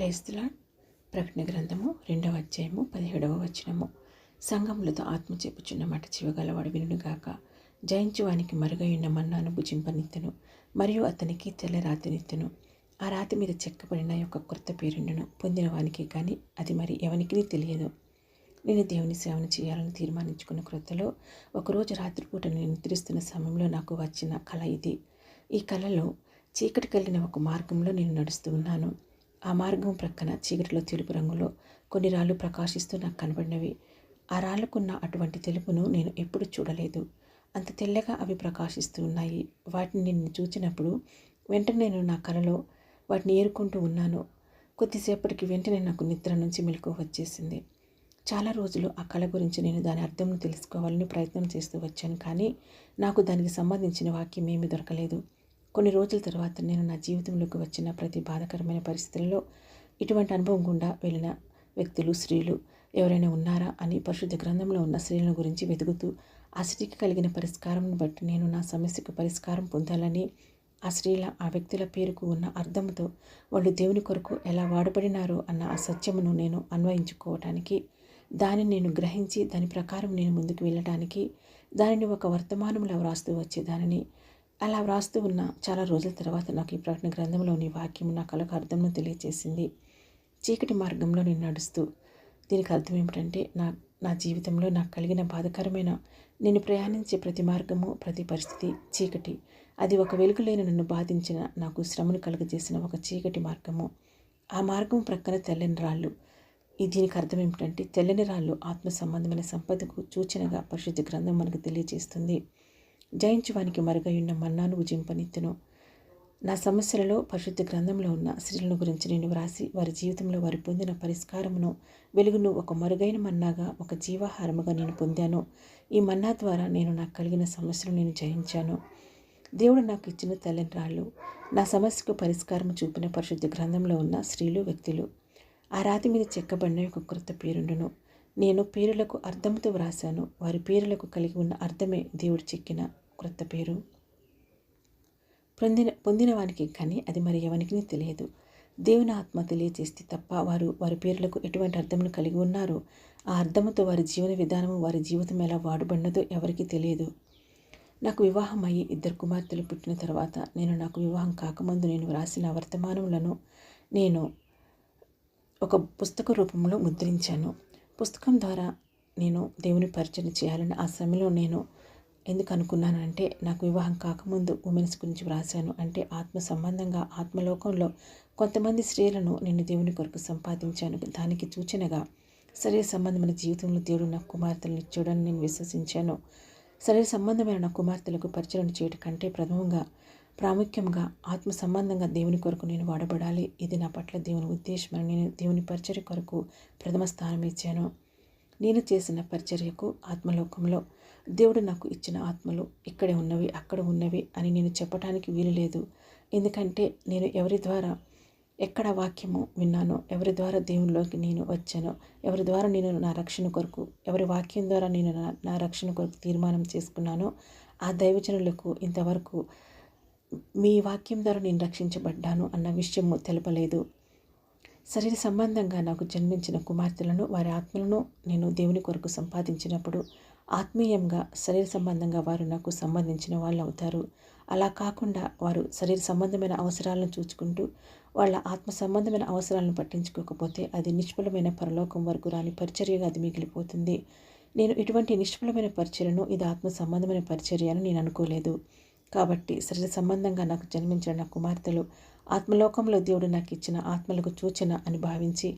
క్రైస్తుల ప్రకటన గ్రంథము రెండవ అధ్యాయము పదిహేడవ వచనము. సంఘములతో ఆత్మ చెప్పుచున్న మాట చివగలవాడు వినుగాక జయించువానికి మరుగైన మన్నాను భుజింపనిత్తను మరియు అతనికి తెల్ల రాతినిత్తెను. ఆ రాతి మీద చెక్కబడిన యొక్క కొత్త పేరుండును పొందిన వానికి కానీ అది మరి ఎవనికి తెలియదు. నేను దేవుని సేవను చేయాలని తీర్మానించుకున్న క్రొత్తలో ఒకరోజు రాత్రిపూట నేను నిద్రిస్తున్న సమయంలో నాకు వచ్చిన కళ ఇది. ఈ కళలో చీకటి కలిగిన ఒక మార్గంలో నేను నడుస్తూ ఉన్నాను. ఆ మార్గం ప్రక్కన చీకటిలో తెలుపు రంగులో కొన్ని రాళ్ళు ప్రకాశిస్తూ నాకు కనబడినవి. ఆ రాళ్ళకున్న అటువంటి తెలుపును నేను ఎప్పుడు చూడలేదు. అంత తెల్లగా అవి ప్రకాశిస్తూ ఉన్నాయి. వాటిని నేను చూచినప్పుడు వెంటనే నేను నా కలలో వాటిని ఏరుకుంటూ ఉన్నాను. కొద్దిసేపటికి వెంటనే నాకు నిద్ర నుంచి మెలకు వచ్చేసింది. చాలా రోజులు ఆ కళ గురించి నేను దాని అర్థంను తెలుసుకోవాలని ప్రయత్నం చేస్తూ వచ్చాను కానీ నాకు దానికి సంబంధించిన వాక్యం ఏమీ దొరకలేదు. కొన్ని రోజుల తర్వాత నేను నా జీవితంలోకి వచ్చిన ప్రతి బాధకరమైన పరిస్థితుల్లో ఇటువంటి అనుభవం గుండా వెళ్ళిన వ్యక్తులు స్త్రీలు ఎవరైనా ఉన్నారా అని పరిశుద్ధ గ్రంథంలో ఉన్న స్త్రీల గురించి వెతుకుతూ ఆ స్త్రీకి కలిగిన పరిష్కారం బట్టి నేను నా సమస్యకు పరిష్కారం పొందాలని ఆ స్త్రీల ఆ వ్యక్తుల పేరుకు ఉన్న అర్థంతో వాళ్ళు దేవుని కొరకు ఎలా వాడబడినారో అన్న ఆ సత్యమును నేను అన్వయించుకోవటానికి దానిని నేను గ్రహించి దాని ప్రకారం నేను ముందుకు వెళ్ళటానికి దానిని ఒక వర్తమానంలో వ్రాస్తూ వచ్చే దానిని అలా వ్రాస్తూ ఉన్న చాలా రోజుల తర్వాత నాకు ఈ ప్రకటన గ్రంథంలోని వాక్యం నా కళకు అర్థంను తెలియజేసింది చీకటి మార్గంలో నేను నడుస్తూ దీనికి అర్థం ఏమిటంటే నా నా జీవితంలో నాకు కలిగిన బాధకరమైన నేను ప్రయాణించే ప్రతి మార్గము ప్రతి పరిస్థితి చీకటి. అది ఒక వెలుగులేని నన్ను బాధించిన నాకు శ్రమను కలుగజేసిన ఒక చీకటి మార్గము. ఆ మార్గం ప్రక్కన తెల్లని రాళ్ళు. దీనికి అర్థం ఏమిటంటే తెల్లని రాళ్ళు ఆత్మ సంబంధమైన సంపదకు సూచనగా పరిశుద్ధ గ్రంథం మనకు తెలియజేస్తుంది. జయించువానికి మరుగయున్న మన్నాను భుజింపనిత్తును. నా సమస్యలలో పరిశుద్ధ గ్రంథంలో ఉన్న స్త్రీలను గురించి నేను వ్రాసి వారి జీవితంలో వారు పొందిన పరిష్కారమును వెలుగును ఒక మరుగైన మన్నాగా ఒక జీవాహారముగా నేను పొందాను. ఈ మన్నా ద్వారా నేను నాకు కలిగిన సమస్యలు నేను జయించాను. దేవుడు నాకు ఇచ్చిన తెల్లని రాళ్ళు నా సమస్యకు పరిష్కారం చూపిన పరిశుద్ధ గ్రంథంలో ఉన్న స్త్రీలు వ్యక్తులు. ఆ రాతి మీద చెక్కబడిన ఒక క్రొత్త పేరుండును. నేను పేరులకు అర్థంతో వ్రాశాను. వారి పేరులకు కలిగి ఉన్న అర్థమే దేవుడు చెక్కిన క్రొత్త పేరు. పొందిన పొందిన వానికి కానీ అది మరి ఎవరికి తెలియదు. దేవుని ఆత్మ తెలియజేస్తే తప్ప వారు వారి పేర్లకు ఎటువంటి అర్థమును కలిగి ఉన్నారో ఆ అర్థముతో వారి జీవన విధానము వారి జీవితం ఎలా వాడుబడినదో ఎవరికీ తెలియదు. నాకు వివాహం అయ్యి ఇద్దరు కుమార్తెలు పుట్టిన తర్వాత నేను నాకు వివాహం కాకముందు నేను వ్రాసిన వర్తమానములను నేను ఒక పుస్తక రూపంలో ముద్రించాను. పుస్తకం ద్వారా నేను దేవుని పరిచయం చేయాలని ఆ సమయంలో నేను ఎందుకు అనుకున్నానంటే నాకు వివాహం కాకముందు ఉమెన్స్ గురించి వ్రాశాను. అంటే ఆత్మ సంబంధంగా ఆత్మలోకంలో కొంతమంది స్త్రీలను నేను దేవుని కొరకు సంపాదించాను. దానికి సూచనగా శరీర సంబంధమైన జీవితంలో దేవుడు నా కుమార్తెలను ఇచ్చాడని నేను విశ్వసించాను. శరీర సంబంధమైన నా కుమార్తెలకు పరిచయం చేయడం కంటే ప్రథమంగా ప్రాముఖ్యంగా ఆత్మ సంబంధంగా దేవుని కొరకు నేను వాడబడాలి. ఇది నా పట్ల దేవుని ఉద్దేశం నేను దేవుని పరిచర్య కొరకు ప్రథమ స్థానం ఇచ్చాను. నేను చేసిన పరిచర్యకు ఆత్మలోకంలో దేవుడు నాకు ఇచ్చిన ఆత్మలు ఇక్కడే ఉన్నవి అక్కడ ఉన్నవి అని నేను చెప్పడానికి వీలు లేదు. ఎందుకంటే నేను ఎవరి ద్వారా ఎక్కడ వాక్యము విన్నానో ఎవరి ద్వారా దేవునిలోకి నేను వచ్చానో ఎవరి ద్వారా నేను నా రక్షణ కొరకు ఎవరి వాక్యం ద్వారా నేను నా రక్షణ కొరకు తీర్మానం చేసుకున్నానో ఆ దైవజనులకు ఇంతవరకు మీ వాక్యం ద్వారా నేను రక్షించబడ్డాను అన్న విషయము తెలపలేదు. శరీర సంబంధంగా నాకు జన్మించిన కుమార్తెలను వారి ఆత్మలను నేను దేవుని కొరకు సంపాదించినప్పుడు ఆత్మీయంగా శరీర సంబంధంగా వారు నాకు సంబంధించిన వాళ్ళు అవుతారు అలా కాకుండా వారు శరీర సంబంధమైన అవసరాలను చూచుకుంటూ వాళ్ళ ఆత్మ సంబంధమైన అవసరాలను పట్టించుకోకపోతే అది నిష్ఫలమైన పరలోకం వరకు రాని పరిచర్యగా అది మిగిలిపోతుంది. నేను ఇటువంటి నిష్ఫలమైన పరిచర్యను ఇది ఆత్మ సంబంధమైన పరిచర్య అని నేను అనుకోలేదు. కాబట్టి శరీర సంబంధంగా నాకు జన్మించిన నా కుమార్తెలు ఆత్మలోకంలో దేవుడు నాకు ఇచ్చిన ఆత్మలకు సూచన అని భావించి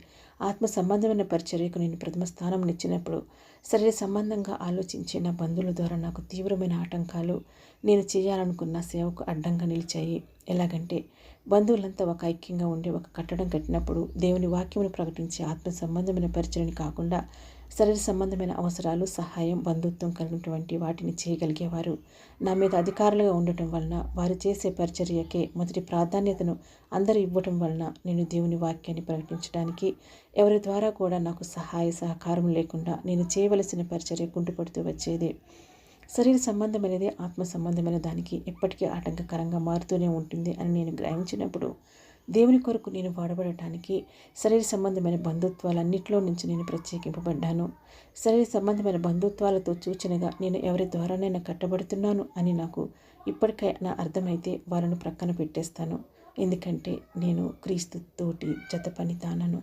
ఆత్మ సంబంధమైన పరిచర్యకు నేను ప్రథమ స్థానం ఇచ్చినప్పుడు శరీర సంబంధంగా ఆలోచించి నా బంధువుల ద్వారా నాకు తీవ్రమైన ఆటంకాలు నేను చేయాలనుకున్న సేవకు అడ్డంగా నిలిచాయి. ఎలాగంటే బంధువులంతా ఒక ఐక్యంగా ఉండి ఒక కట్టడం కట్టినప్పుడు దేవుని వాక్యమును ప్రకటించి ఆత్మ సంబంధమైన పరిచయని కాకుండా శరీర సంబంధమైన అవసరాలు సహాయం బంధుత్వం కలిగినటువంటి వాటిని చేయగలిగేవారు. నా మీద అధికారులుగా ఉండటం వలన వారు చేసే పరిచర్యకే మొదటి ప్రాధాన్యతను అందరూ ఇవ్వటం వలన నేను దేవుని వాక్యాన్ని ప్రకటించడానికి ఎవరి ద్వారా కూడా నాకు సహాయ సహకారం లేకుండా నేను చేయవలసిన పరిచర్య కుంటుపడుతూ వచ్చేది. శరీర సంబంధమైనది ఆత్మ సంబంధమైన దానికి ఎప్పటికీ ఆటంకకరంగా మారుతూనే ఉంటుంది అని నేను గ్రహించినప్పుడు దేవుని కొరకు నేను వాడబడటానికి శరీర సంబంధమైన బంధుత్వాలన్నింటిలో నుంచి నేను ప్రత్యేకింపబడ్డాను. శరీర సంబంధమైన బంధుత్వాలతో సూచనగా నేను ఎవరి ద్వారానైనా కట్టబడుతున్నాను అని నాకు ఇప్పటికైనా అర్థమైతే వారిని ప్రక్కన పెట్టేస్తాను. ఎందుకంటే నేను క్రీస్తుతోటి జత పని తానను